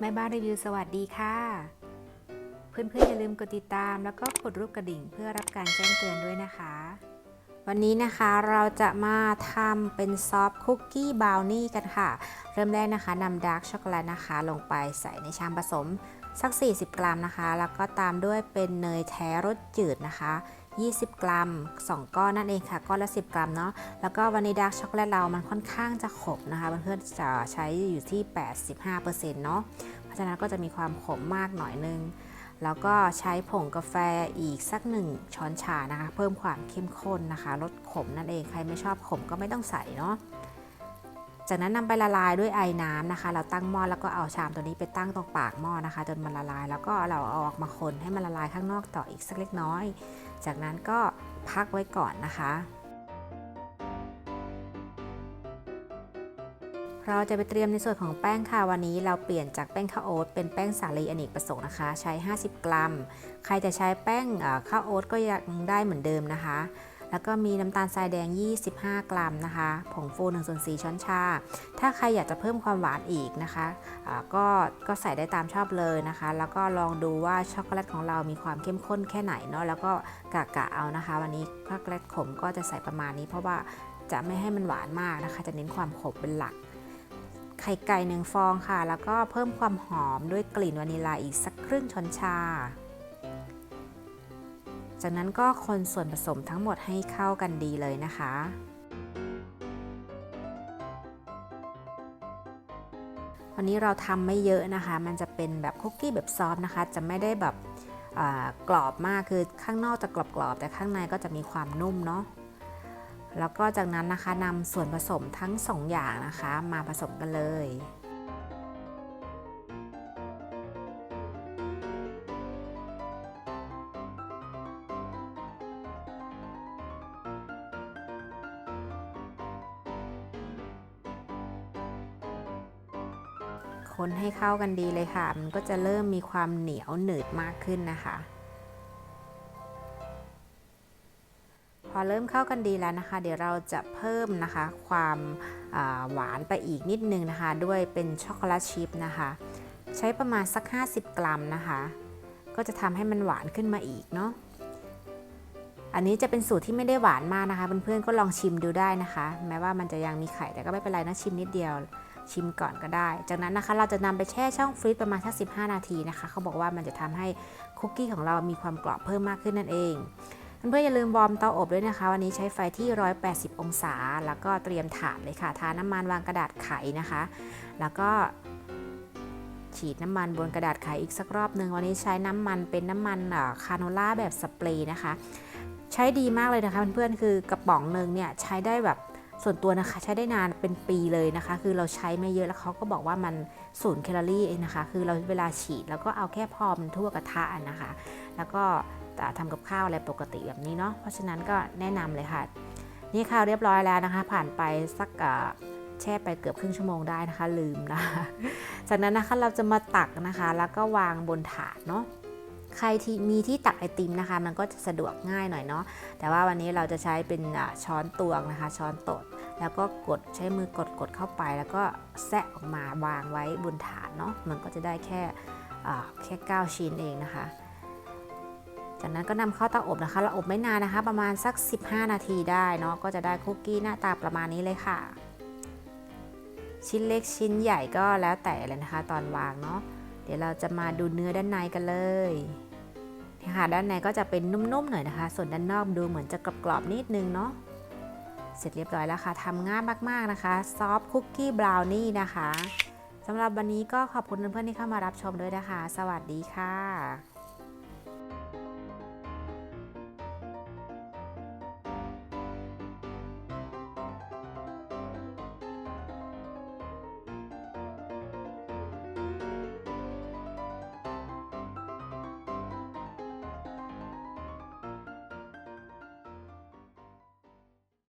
แม่บ้านรีวิวสวัสดีค่ะ เพื่อนๆอย่าลืมกดติดตาม แล้วก็กดรูปกระดิ่งเพื่อรับการแจ้งเตือนด้วยนะคะ วันนี้นะคะเราจะมาทำเป็นซอฟคุกกี้บราวนี่กันค่ะ เริ่มแรกนะคะนำดาร์กช็อกโกแลตนะคะ ลงไปใส่ในชามผสมสัก 40 กรัมนะคะ แล้วก็ตามด้วยเป็นเนยแท้รสจืดนะคะ 20 กรัม 2 ก้อนนั่นเองค่ะ ก้อนละ 10 กรัมเนาะ แล้วก็วานิลาช็อกโกแลตเรามันค่อนข้างจะขมนะคะ เพื่อนๆจะใช้อยู่ที่ 85%เนาะ เพราะฉะนั้นก็จะมีความขมมากหน่อยนึง แล้วก็ใช้ผงกาแฟอีกสักหนึ่งช้อนชานะคะ เพิ่มความเข้มข้นนะคะลดขมนั่นเองใครไม่ชอบขมก็ไม่ต้องใส่เนาะจากนั้นนำไปละลายด้วยไอ้น้ำนะคะ เราตั้งหม้อแล้วก็เอาชามตัวนี้ไปตั้งตรงปากหม้อนะคะ จนมันละลาย แล้วก็เราเอาออกมาคนให้มันละลายข้างนอกต่ออีกสักเล็กน้อย จากนั้นก็พักไว้ก่อนนะคะ เราจะไปเตรียมในส่วนของแป้งค่ะวันนี้เราเปลี่ยนจากแป้งข้าวโอ๊ตเป็นแป้งสาลีอเนกประสงค์นะคะ ใช้ 50 กรัม ใครจะใช้แป้งข้าวโอ๊ตก็ยังได้เหมือนเดิมนะคะ แล้วก็มีน้ำตาลทรายแดง 25 กรัมนะคะ ผงฟู1ส่วน4ช้อนชา ถ้าใครอยากจะเพิ่มความหวานอีกนะคะะก็ก็ใส่ได้ตามชอบเลยนะคะ แล้วก็ลองดูว่าช็อกโกแลตของเรามีความเข้มข้นแค่ไหนเนาะแล้วก็กะกะเอานะคะ วันนี้ช็อกโกแลตขมก็จะใส่ประมาณนี้ เพราะว่าจะไม่ให้มันหวานมากนะคะ จะเน้นความขมเป็นหลัก ไข่ไก่หนึ่งฟองค่ะ แล้วก็เพิ่มความหอมด้วยกลิ่นวานิลาอีกสักครึ่งช้อนชา จากนั้นก็คนส่วนผสมทั้งหมดให้เข้ากันดีเลยนะคะวันนี้เราทำไม่เยอะนะคะ มันจะเป็นแบบคุกกี้แบบซอฟนะคะ จะไม่ได้แบบกรอบมาก คือข้างนอกจะกรอบๆ แต่ข้างในก็จะมีความนุ่มเนาะ แล้วก็จากนั้นนะคะนำส่วนผสมทั้ง 2 อย่างนะคะ มาผสมกันเลยคนให้เข้ากันดีเลยค่ะ มันก็จะเริ่มมีความเหนียวหนืดมากขึ้นนะคะ พอเริ่มเข้ากันดีแล้วนะคะ เดี๋ยวเราจะเพิ่มนะคะ ความหวานไปอีกนิดนึงนะคะ ด้วยเป็นช็อกโกแลตชิพนะคะ ใช้ประมาณสัก 50 กรัมนะคะ ก็จะทำให้มันหวานขึ้นมาอีกเนาะอันนี้จะเป็นสูตรที่ไม่ได้หวานมากนะคะเพื่อนๆก็ลองชิมดูได้นะคะ แม้ว่ามันจะยังมีไข่แต่ก็ไม่เป็นไรนะชิมนิดเดียวชิมก่อนก็ได้ จากนั้นนะคะเราจะนำไปแช่ช่องฟรีซประมาณสัก15 นาทีนะคะ เขาบอกว่ามันจะทำให้คุกกี้ของเรามีความกรอบเพิ่มมากขึ้นนั่นเอง เพื่อนๆอย่าลืมวอร์มเตาอบด้วยนะคะ วันนี้ใช้ไฟที่ 180 องศา แล้วก็เตรียมถาดเลยค่ะ ทาน้ำมันวางกระดาษไขนะคะ แล้วก็ฉีดน้ำมันบนกระดาษไขอีกสักรอบหนึ่งวันนี้ใช้น้ำมันเป็นน้ำมันคาโนล่าแบบสเปรย์นะคะ ใช้ดีมากเลยนะคะเพื่อนๆคือกระป๋องหนึ่งเนี่ยใช้ได้แบบส่วนตัวนะคะใช้ได้นานเป็นปีเลยนะคะ คือเราใช้ไม่เยอะแล้วเขาก็บอกว่ามันศูนย์แคลอรี่เองนะคะ คือเราเวลาฉีดแล้วก็เอาแค่พอมนทั่วกระทะนะคะ แล้วก็ ทำกับข้าวอะไรปกติแบบนี้เนาะเพราะฉะนั้นก็แนะนำเลยค่ะ นี่ข้าวเรียบร้อยแล้วนะคะ ผ่านไปสักแช่ไปเกือบครึ่งชั่วโมงได้นะคะ ลืมนะคะจากนั้นนะคะเราจะมาตักนะคะ แล้วก็วางบนถาดเนาะใครที่มีที่ตักไอติมนะคะ มันก็จะสะดวกง่ายหน่อยเนาะแต่ว่าวันนี้เราจะใช้เป็นช้อนตวงนะคะ ช้อนตด แล้วก็กดใช้มือกดกดเข้าไป แล้วก็แซะออกมาวางไว้บนถาดเนาะมันก็จะได้แค่แค่ 9 ชิ้นเองนะคะ จากนั้นก็นำเข้าเตาอบนะคะ เราอบไม่นานนะคะ ประมาณสัก 15 นาทีได้เนาะก็จะได้คุกกี้หน้าตาประมาณนี้เลยค่ะ ชิ้นเล็กชิ้นใหญ่ก็แล้วแต่เลยนะคะ ตอนวางเนาะเดี๋ยวเราจะมาดูเนื้อด้านในกันเลยค่ะด้านในก็จะเป็นนุ่มๆหน่อยนะคะ ส่วนด้านนอกดูเหมือนจะกรอบๆนิดนึงเนาะเสร็จเรียบร้อยแล้วค่ะทำง่ายมากๆนะคะซอฟคุกกี้บราวนี่นะคะสำหรับวันนี้ก็ขอบคุณเพื่อนๆที่เข้ามารับชมด้วยนะคะ สวัสดีค่ะ